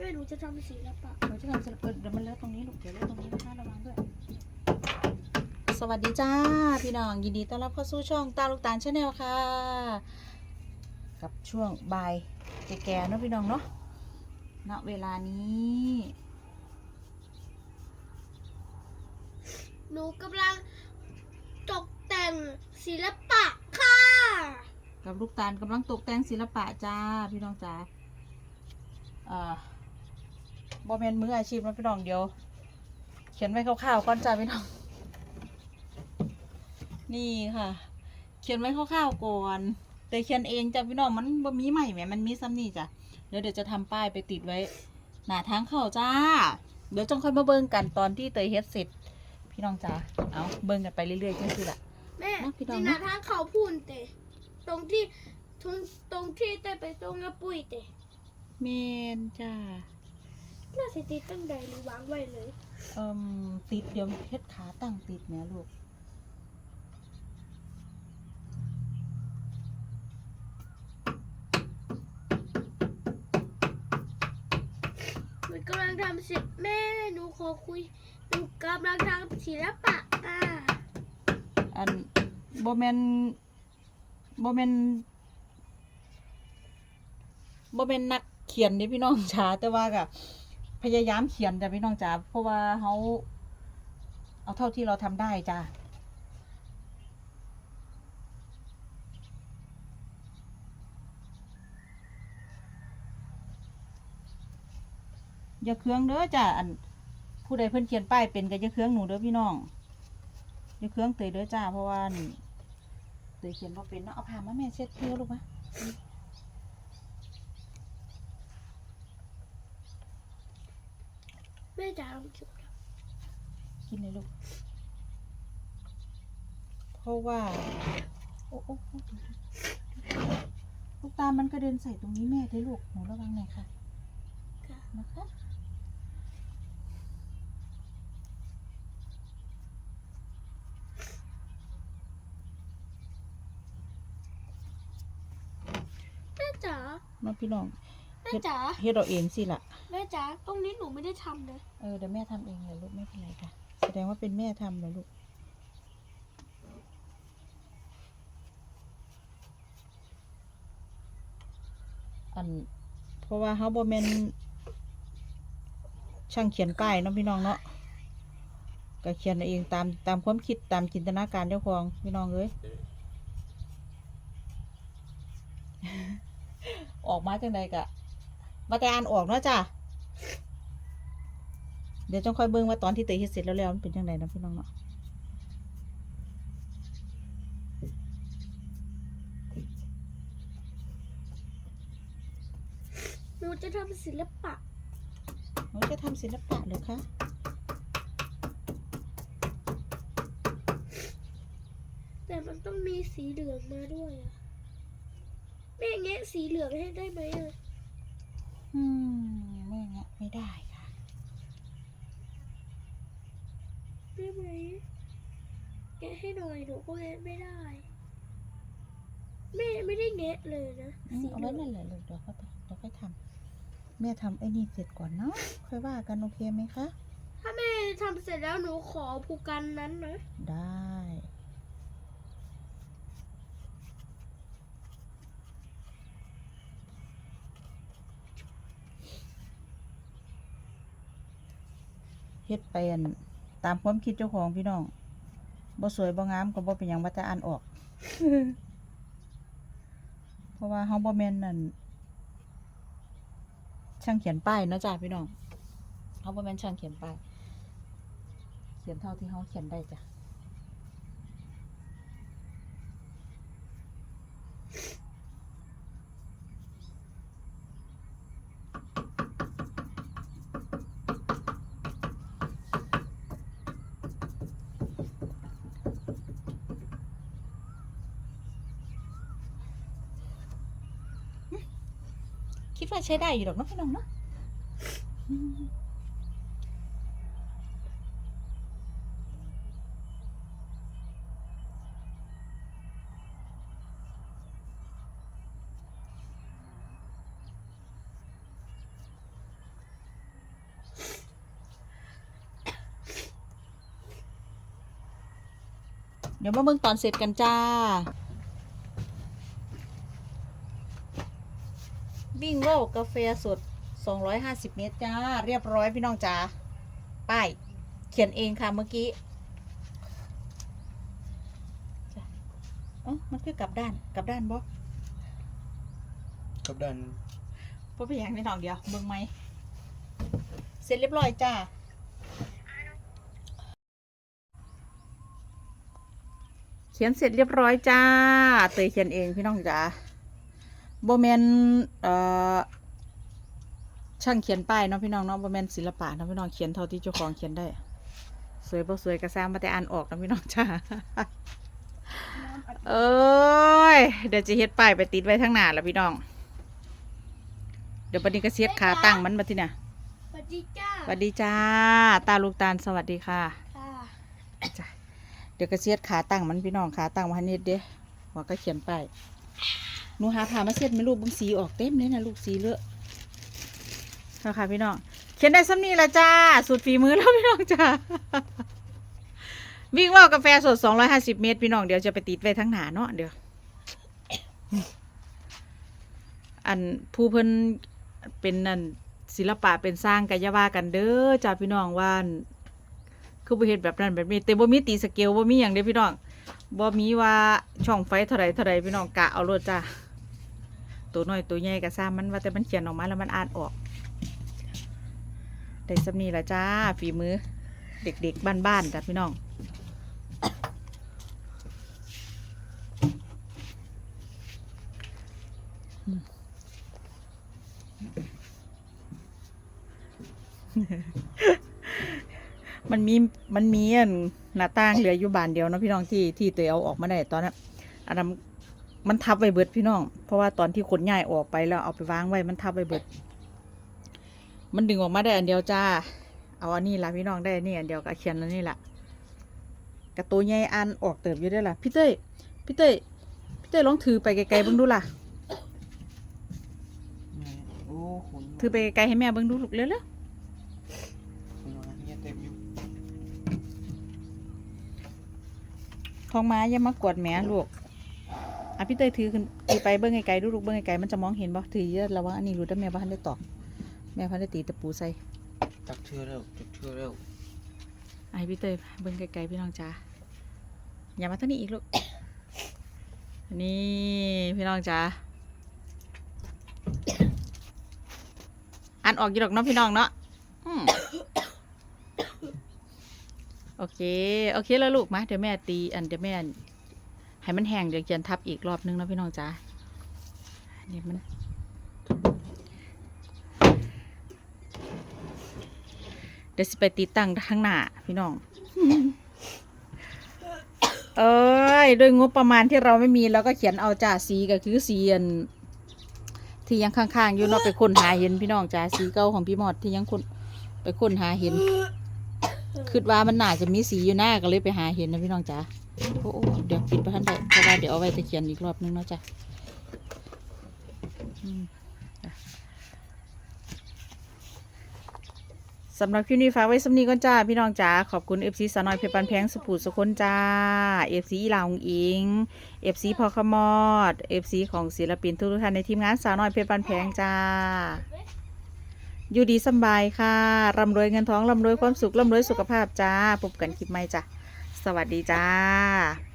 แม่หนูจะทำศิลปะเราจะทำเสร็จเออเดี๋ยวมันเลอะตรงนี้ลูกเดี๋ยวเลอะตรงนี้นะคะระวังด้วย สวัสดีจ้า พี่น้องยินดีต้อนรับเข้าสู่ช่องตาลูกตาลชาแนลค่ะ กับช่วงบ่ายแก่ๆเนาะพี่น้องเนาะณเวลานี้หนูกำลังตกแต่งศิลปะค่ะ กับลูกตาลกำลังตกแต่งศิลปะจ้า พี่น้องจ้าเอ่อ บอแมนมืออาชีพนะพี่น้องเดียว เขียนไว้คร่าวๆก่อนจ้าพี่น้อง นี่ค่ะ เขียนไว้คร่าวๆก่อน แต่เขียนเองจ้ะพี่น้องมันบ่มีใหม่แหมมันมีซ้ำนี่จ้ะเดี๋ยวเดี๋ยวจะทำป้ายไปติดไว้ หน้าทางเข้าจ้า เดี๋ยวจงค่อยมาเบิ่งกันตอนที่เตยเฮ็ดเสร็จ พี่น้องจ้าเอาเบิ่งกันไปเรื่อยๆจังซี่ล่ะแม่นะพี่ดอมนี่นะนะทางเขาพูนเตะตรงที่ตรงตรงที่เต้ไปตรงกระปุยเตะเมนจ้า น่าสิติดตั้งใดหรือวางไว้เลยเอ่มติดเดี๋ยวเฮ็ดขาตั้งติดแหม่ลูก หนูกำลังทำศิลแม่หนูขอคุยหนูกำลังทำศิลปะอะอันบ่แม่นบ่แม่นบ่แม่นนักเขียนเด้พี่น้องจ๋าแต่ว่าก็ พยายามเขียนจ้ะพี่น้องจ๋าเพราะว่าเฮาเอาเท่าที่เราทำได้จ้ะอย่าเคืองเด้อจ้ะอันผู้ใดเพิ่อนเขียนป้ายเป็นก็อย่าเคืองหนูเด้อพี่น้องอย่าเครื่องเตยเด้อจ้าเพราะว่าเตยเขียนบ่เป็นเนาะเอาผ้ามาแม่เช็ดเพื่อลูกมะ แม่จะทำจุดกินเลยลูก เพราะว่า โอ้โอ้โอ้ลูกตามันกระเด็นใส่ตรงนี้แม่เด้อลูกหนูระวังหน่อยค่ะค่ะนะคะแม่จ๋าน้องพี่น้องแม่จ๋าเฮ็ดเอาเองสิล่ะ แม่จ๋าตรงนี้หนูไม่ได้ทำเลยเออเดี๋ยวแม่ทำเองเลยลูกไม่เป็นไรค่ะ แสดงว่าเป็นแม่ทำเลยลูก อัน เพราะว่าเฮาบ่แม่นช่างเขียนป้ายเนาะพี่น้องเนาะก็เขียนเอาเองตามตามความคิดตามจินตนาการเจ้าของพี่น้องเอ้ย ออกมาจังใดกะ มาแต่อ่านออกเนาะจ้ะเดี๋ยวจงคอยเบิ่งว่าตอนที่เตยเฮ็ดเสร็จแล้วแล้วมันเป็นจังไดนะพี่น้องเนาะหนูจะทำศิลปะหนูจะทำศิลปะเหรือคะแต่มันต้องมีสีเหลืองมาด้วยอะแม่แงะสีเหลืองให้ได้ไหมอะ อืมแม่งะไม่ได้ค่ะได้ไหมแงะให้หน่อยหนูก็แงะไม่ได้ แม่ไม่ได้แงะเลยนะอืมสีเอาเหลืไว้องนั่นแหละลูกเดี๋ยวค่อยไปเดี๋ยวค่อยทำแม่ทำไอ้นี่เสร็จก่อนเนาะค่อยว่ากันโอเคไหมคะ ถ้าแม่ทำเสร็จแล้วหนูขอผูกกันนั้นนะได้ เฮ็ดไปอันตามความคิดเจ้าของพี่น้องบ่สวยบ่งามก็บ่เป็นหยังว่าจะอ่านออก เพราะว่าเฮาบ่แม่นนั่นช่างเขียนป้ายเนาะจ้าพี่น้องเฮาบ่แม่นช่างเขียนป้าย เขียนเท่าที่เฮาเขียนได้จ้ะ ดว่าใช้ได้อยู่หรอกเนาะพี่น้องเนาะเดี๋ยวมาเบิ่งตอนเสร็จกันจ้า วิ่งโลกกาแฟสด 250 เมตรจ้า เรียบร้อยพี่น้องจ้าป้าย เขียนเองค่ะเมื่อกี้จ้ะเอ๋อมันคือกลับด้านกลับด้านบ่กับดันบ่เป็นอย่างในน้องเดียวเบิ่งไหมเสร็จเรียบร้อยจ้าเขียนเสร็จเรียบร้อยจ้า เตยเขียนเองพี่น้องจ้า โบแมนเอ่อช่างเขียนป้ายเนาะพี่น้องเนาะโบแมนศิลปะเนาะพี่น้องเขียนเท่าที่เจ้าของเขียนได้ สวยบ่สวยกระซ้ำมาแต่อ่านออกเนาะพี่น้องจ้าเอ้ยเดี๋ยวจะเฮ็ดป้ายไปติดไว้ทั้งหน้าแล้วพี่น้อง เดี๋ยวบัดนี้ก็เสียดขาตั้งมันมาที่เนี่ยสวัสดีจ้าสวัสดีจ้า ตาลูกตาลสวัสดีค่ะค่ะจ้ะเดี๋ยวก็เสียดขาตั้งมันพี่น้องขาตั้งมาให้นิดเด้หัวก็เขียนไปาย หนูหาผ้ามาเสียดไม่ลูกบางสีออกเต็มเลยนะลูกสีเลอะค่ะค่ะพี่น้องเขียนได้ซ้ำนี่ละจ้าสุดฝีมือแล้วพี่น้องจ้าวิ่งว่าวกาแฟสด 250 เมตร พี่น้องเดี๋ยวจะไปติดไว้ทั้งหนาเนาะเดี๋ยว อันผู้เพิ่นเป็นนั่นศิลปะเป็นสร้างกายว่ากันเด้อจ้าพี่น้องว่าอั่นคือบ่เฮ็ดแบบนั้นแบบนี้แต่บ่มีตีสเกลบ่มีหยังเด้อพี่น้องบ่มีว่าช่องไฟเท่าใดเท่าใดพี่น้องกะเอาโลดจ้า ตัวน้อยตัวใหญ่ก็ซ้ำมันว่าแต่มันเขียนออกมาแล้วมันอ่านออกได้สำนีละจ้าฝีมือ เด็กๆบ้านๆจ้ะพี่น้องมันมีมันมีอันหน้าต่างเหลืออยู่บานเดียวนะพี่น้องที่ที่ตัวเอาออกมาได้ตอนนั้นอันนั้น มันทับไว้เบิดพี่น้อง เพราะว่าตอนที่ขนย้ายออกไปแล้วเอาไปวางไว้มันทับไว้เบิด มันดึงออกมาได้อันเดียวจ้า เอาอันนี้ละพี่น้องได้อันนี้อันเดียวกับเขียนอันนี้ละกระตัวใหญ่อันออกเติบอยู่ได้ล่ะพี่เต้ยพี่เต้ยพี่เต้ยลองถือไปไกลๆเบิ่งดูล่ะ โอ้คุณถือไปไกลๆให้แม่เบิ่งดูลูกเร็วๆคุณว่าเนี่ยเต็มอยู่ทองมาอย่ามากวดแหม่ลูก อะพี่เตยถือขึ้นถือไปเบิ้งไกลๆดูลูกเบิ้งไกลๆมันจะมองเห็นบ่ถือเยอะระวังอันนี้รู้ได้แม่บ้านได้ตอกแม่พันได้ตีตะปูใส่จักเทือแล้วจักเทือแล้วอะให้พี่เตยเบิ้งไกลๆพี่น้องจ้าอย่ามาทางนี้อีกลูกนี่พี่น้องจ้าอ่านออกอยู่ดอกเนาะพี่น้องเนาะอืมโอเค โอเคแล้วลูกมาเดี๋ยวแม่ตีอันเดี๋ยวแม่ ให้มันแห้งเดี๋ยวเขียนทับอีกรอบนึงนะพี่น้องจ้าเนี่ยมันเดี๋ยวสิไปติดตั้งข้างหน้าพี่น้อง เอ้ยด้วยงบประมาณที่เราไม่มีเราก็เขียนเอาจ่าสีก็คือสีอันที่ยังข้างๆอยู่เนาะไปค้นหาเห็นพี่น้องจ่าสีเก่าของพี่หมอดที่ยังคนไปค้นหาเห็น คิดว่ามันน่าจะมีสีอยู่หน้าก็เลยไปหาเห็นนะพี่น้องจ้าโอ้เดี๋ยวปิดไปทันได้เพราะว่าเดี๋ยวเอาไว้จะเขียนอีกรอบนึงเนาะจ้ะสำหรับคลิปนี้ฝากไว้สำนีก่อนจ้า พี่น้องจ้า ขอบคุณเอฟซีสาวน้อยเพปันแพงสุภูสุคนจ้าเอฟซีอีลาองอิงเอฟซีพอขมอดเอฟซีของศิลปินทุกท่านในทีมงานสาวน้อยเพปันแพงจ้า อยู่ดีสบายค่ะร่ำรวยเงินทองร่ำรวยความสุขร่ำรวยสุขภาพจ้าพบกันคลิปใหม่จ้าสวัสดีจ้า